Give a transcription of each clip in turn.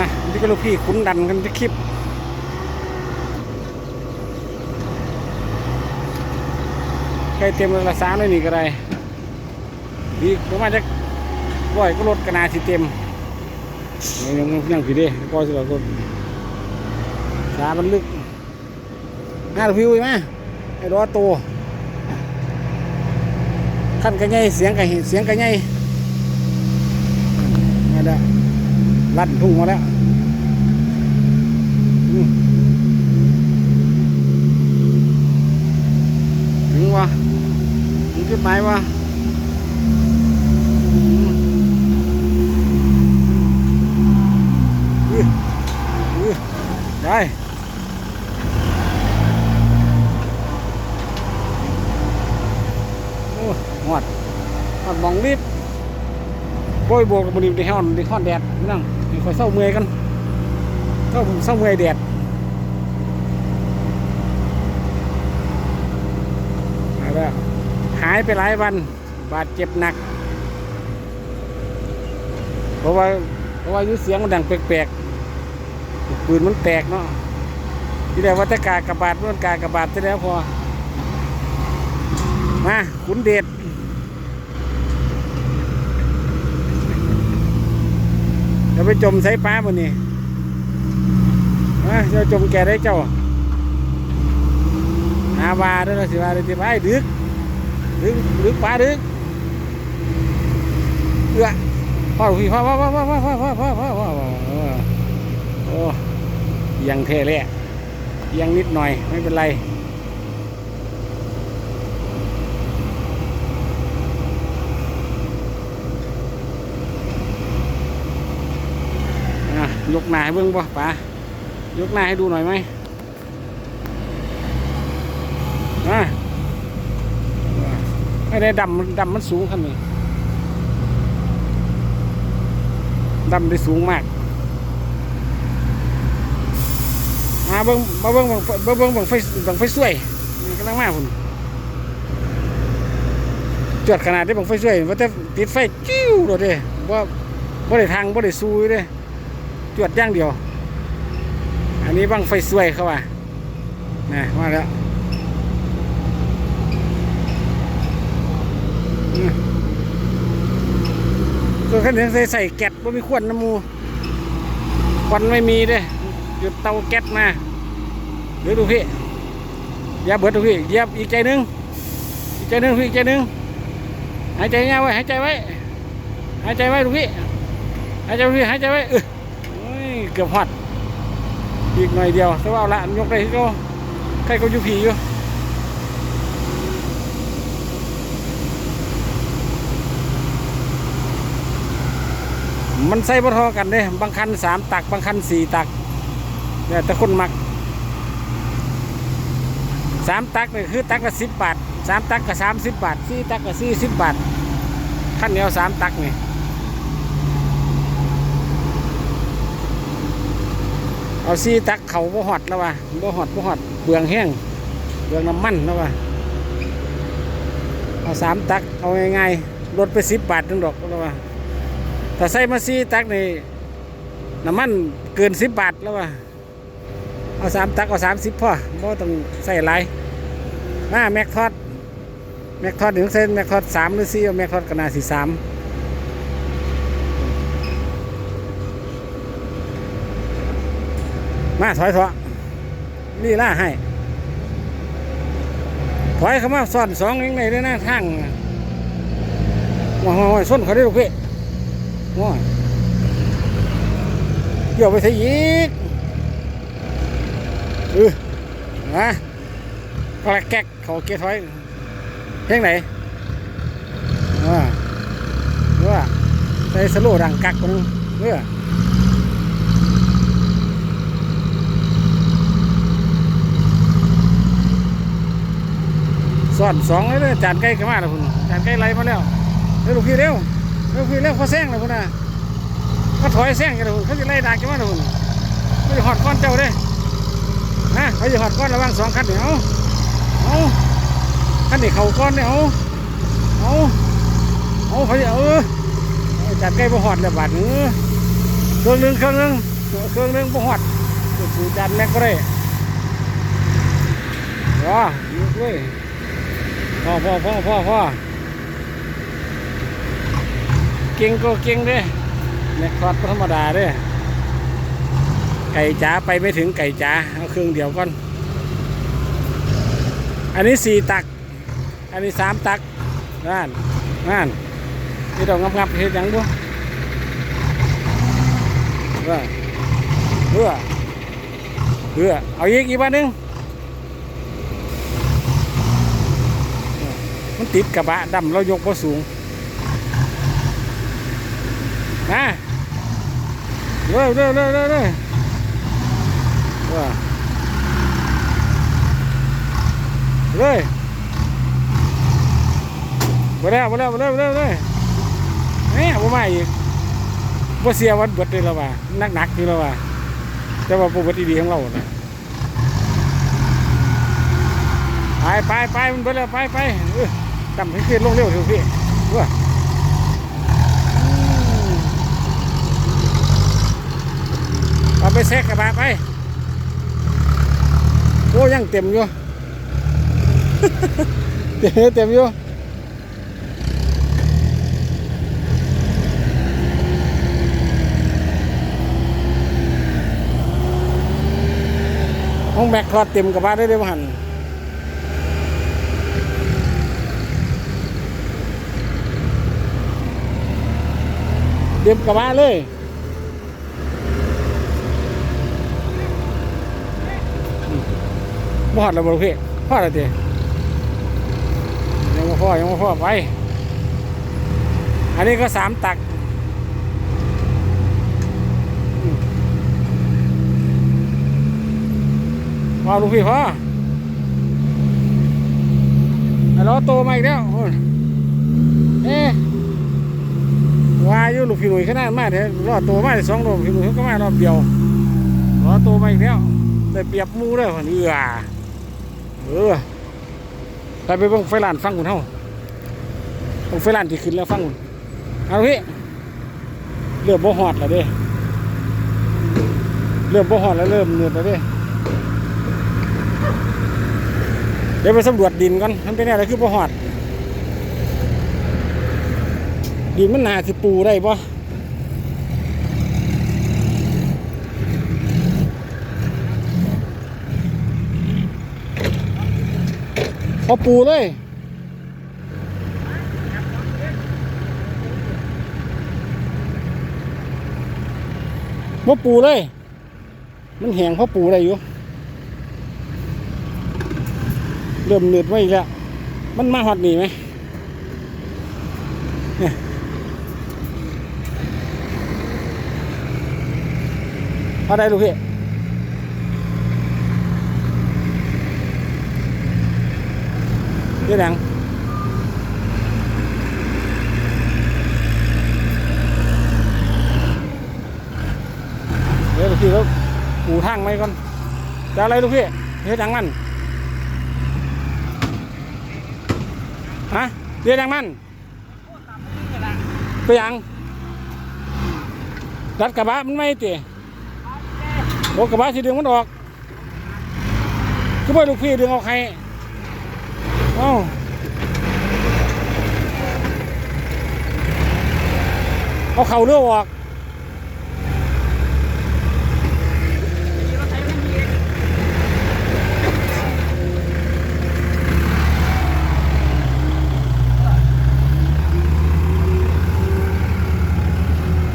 นะนี่ก็ลูกพี่คุ้นดันกันที่คลิปใกล้เต็มแล้วละสามเลยนี่ก็ได้ดีประมาณจะร้อยก็รถกระนาสิเต็มยังยังผิดเด้ก็สิเราก็สามันลึกห้าลูกพี่อุ้ยมไอ้รอโตขั้นกันใหญ่เสียงกันเสียงกันใหญ่มาได้ ลั่นทุ่งมาแล้วถึงวะถึงจุดหมายวะได้โอ้หอดหอดมองนิดโบยโบกกับบริมในห้อนในห้อนแดดนั่ง ให้คอยเศร้าเมื่อยกันเศร้าเศร้าเมื่อยแดดมาแล้วหายไปหลายวัน บาดเจ็บหนัก เพราะว่าเพราะว่ายุเสียงมันดังแปลกๆปืนมันแตกเนาะที่แรกว่าแต่กากระบาดมันกากระบาดที่แล้วพอมาขุนเดช จะไปจมใส่ป้าบนนี่มาเจ้าจมแกได้เจ้าหาวาด้วยสิวาเลยที่ไปดึกดึกดึกป้าดึกเอื้อพ่อพี่พ่อพ่อพ่อพ่อพ่อพ่อพ่อพ่อพ่อพ่อโอ้ยังเท่เลยอะยังนิดหน่อยไม่เป็นไร ยกหน้าให้เบิ่งบ่ป๋ายกหน้าให้ดูหน่อยไหมอะไม่ได้ดำดำมันสูงขนาดนี้ดำได้สูงมากมาเบิ่งมาเบิ่งบังเบิ่งเบิ่งบังไฟบังไฟสวยมันกำลังมากคุณจวดขนาดได้บังไฟสวยว่าแต่ติดไฟจิ้วโดดเด้บ่าบ่ได้ทางบ่ได้ซูยเด้ จวดอย่างเดียว อันนี้บังไฟสวยเข้าว่านะมาแล้วก็ขั้นถึงใส่ใส่แก๊สบ่มีขวดน้ำมูควันไม่มีเด้หยุดเตาแก๊สมาเดี๋ยวดูพี่ย่าเบิดดูพี่ยียบอีกใจหนึงอีกใจหนึงพี่อีกใจหนึงหายใจยาวไว้หายใจไว้หายใจไว้ดูพี่หายใจไว้พี่หายใจไว้ เกือบหอดอีกหน่อยเดียวแต่ว่าเอาละยกได้ที่ก็ใครก็อยู่ผีอยู่มันใส่บ่ทอกันเด้บางคันสามตัก บางคันสี่ตักเนี่ยแต่คนมักสามตักนี่คือตักละสิบบาทสามตักก็สามสิบบาทสี่ตักก็สี่สิบบาทขั้นเดียวสามตักนี่ เอาซีตักเขาบ่หอดแล้ววะบ่หอดบ่หอดเบืองแห้งเบืองน้ำมันแล้ววะเอาสามตักเอาง่ายๆลดไปสิบบาทถึงดอกแล้ววะถ้าใส่มาซีตักนี่น้ำมันเกินสิบบาทแล้ววะเอาสามตักเอาสามสิบพ่อบ่ต้องใส่หลายมาแม็กทอดแม็กทอดถึงเส้นแม็กทอดสามหรือสี่เอาแม็กทอดกระนาสีสาม มาถอยเถอะนี่ล่าให้ ถอยเข้ามาซ่อนสองยังไงเลยนะทางว้าวส้นเขาได้ลูกพี่ว้าวเกี่ยวไปใส่อีกเออนะก็ละแก๊กเขาเกียร์ถอยเพ่งไหนว่าว่าใส่สโลดังกักคนนึงเออ สอนสองเลยจานใกล้กันมาแล้วคุณจานใกล้ไล่มาแล้วเร็วลูกพี่เร็วเร็วพี่เร็วเขาแซงแล้วคุณนะเขาถอยแซงกันแล้วคุณเขาจะไล่ด่ากันมาแล้วคุณเขาจะหอดก้อนเจ้าเด้นะเขาจะหอดก้อนระว่างสองคันเนี่ยเอาเอาคันนี้เขาก้อนเนี่ยเอาเอาเอาเขาจะเออจานใกล้บ่หอดแล้วบาดเนื้อเครื่องหนึงเครื่องหนึงเครื่องหนึงบ่ฮอดสูจานแม็กก็ได้รออยู่ด้วย พ่อพ่อพ่อพ่อพ่อเก่งก็เก่งเด้แม็กคอดก็ธรรมดาเด้ไก่จ๋าไปไม่ถึงไก่จ๋าเอาเครื่องเดียวก่อน อันนี้สี่ตัก อันนี้สามตักนั่นนั่นนี่ดอกงับงับๆเห็ดยังบ่เออเพื่อเพื่อเอาอีกอีกบ้านหนึง มันติดกระบะดำเรายกบ่สูงนะเร็วเร็วเร็วเร็วเร็วเออเลยมาแล้วมาแล้วมาแล้วมาแล้วมาแล้วแหม่บ่มาอีกบ่เสียวันเบิดเลยแล้วว่านักหนักๆอยู่แล้วว่าแต่ว่าปกติดีของเราน่ะไปไปไปมันเบิดแล้วไปไป เออต่ำให้ขึ้นลงเร็วเถอะพี่เอออืมเอาไปแซกกระบะไปโอ้ยังเต็มอยู่ เต็มเต็มอยู่ห้องแม็กคลอดเต็มกับบ้านได้เลยวหัน เต็มกับบ้าเลยบอดแล้วบ่ลูกพี่พอแล้วเจ้ยังไม่พอยังไม่พอไป อันนี้ก็สามตักพอลูกพี่พ่อแล้วโตมาอีกแล้วโอ้ยเอ๊ะว่าอยู่ ลูกพี่หนุ่ยขนาดมากเถอะรอดโตมาสองโลพี่หนุ่ยเขาก็มารอบเดียวรอโตมาอีกแล้วได้เปรียบมูเลยคนเอือเออไปไปเบิ่งไฟลานฟังคุณเฮาเบิ่งไฟลานที่ขึ้นแล้วฟังคุณเอาพี่เริ่มบ่ฮอดแล้วเด้เริ่มบ่ฮอดแล้วเริ่มเหนื่อยแล้วเด้เดี๋ยวไปสำรวจดินก่อนมันเป็นอะไรคือบ่หอด ดินมันหนาสิปูได้บ่พอปูเลยบ่ปูเลย มันแหงเพราะปูอะได้อยู่ เริ่มเหนืดไว้แล้ว มันมาหอดหนีไหมเนี่ย พอได้ลูกพี่เดี๋ยวดังเดี๋ยวลูกพี่เขาปูทางไหมก่อนจะอะไรลูกพี่เฮ็ดดังมันฮะเรียนยังมันไปยังรัดกระบะมันไม่ตี โอ้กระบะสีดึงมันออกคือว่าลูกพี่ดึงออกใครเอ้าเอาเข่าเรือออก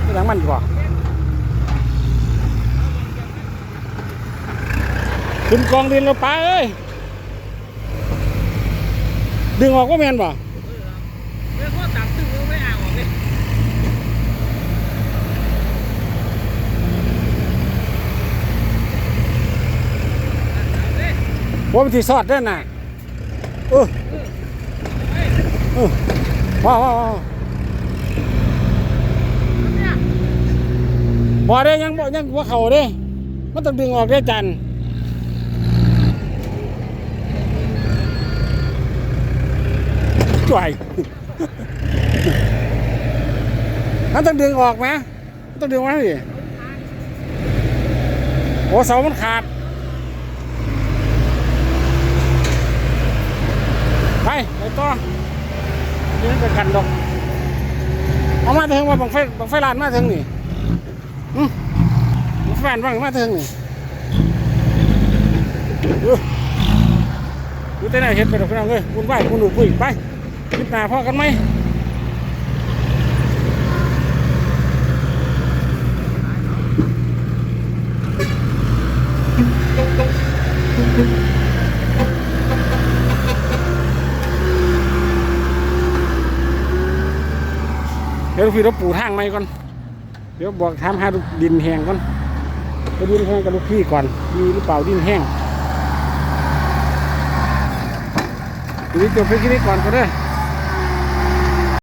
เรียนยังมันดีกว่า ขึ้นกองดินแล้วไปเอ้ยดึงออกก็แมนบ่เรื่องข้อตับตึ้งไม่อ่าออกเลยว่ามันที่สอดได้น่ะเออเออว้าวว้าวบ่ได้ยังบ่ยังว่าเขาเด้มันต้องดึงออกได้จันจ่ วยมันต้องดึงออกไหมต้องดึงไหมดิโอ้เสามันขาด ไปไปต่อนี่มันเป็นกันดอกเอามาถึงว่าบังไฟบังไฟลานมาถึงนี่อืมบังไฟลานว่างมาถึงนี่ดูดูแต่ไหนเห็ดไปดอกพี่น้องเลยคุณไหวคุณดูปุ้ยไป คลิปหน้าพอกันไหมเดี๋ยวพี่เราปูทางใหมก่อน เดี๋ยวบอกถามหาดินแห้งก่อนไปดินแห้งกับลูกพี่ก่อน มีหรือเปล่าดินแห้งทีนี้จบไปแค่นี้ก่อนก็ได้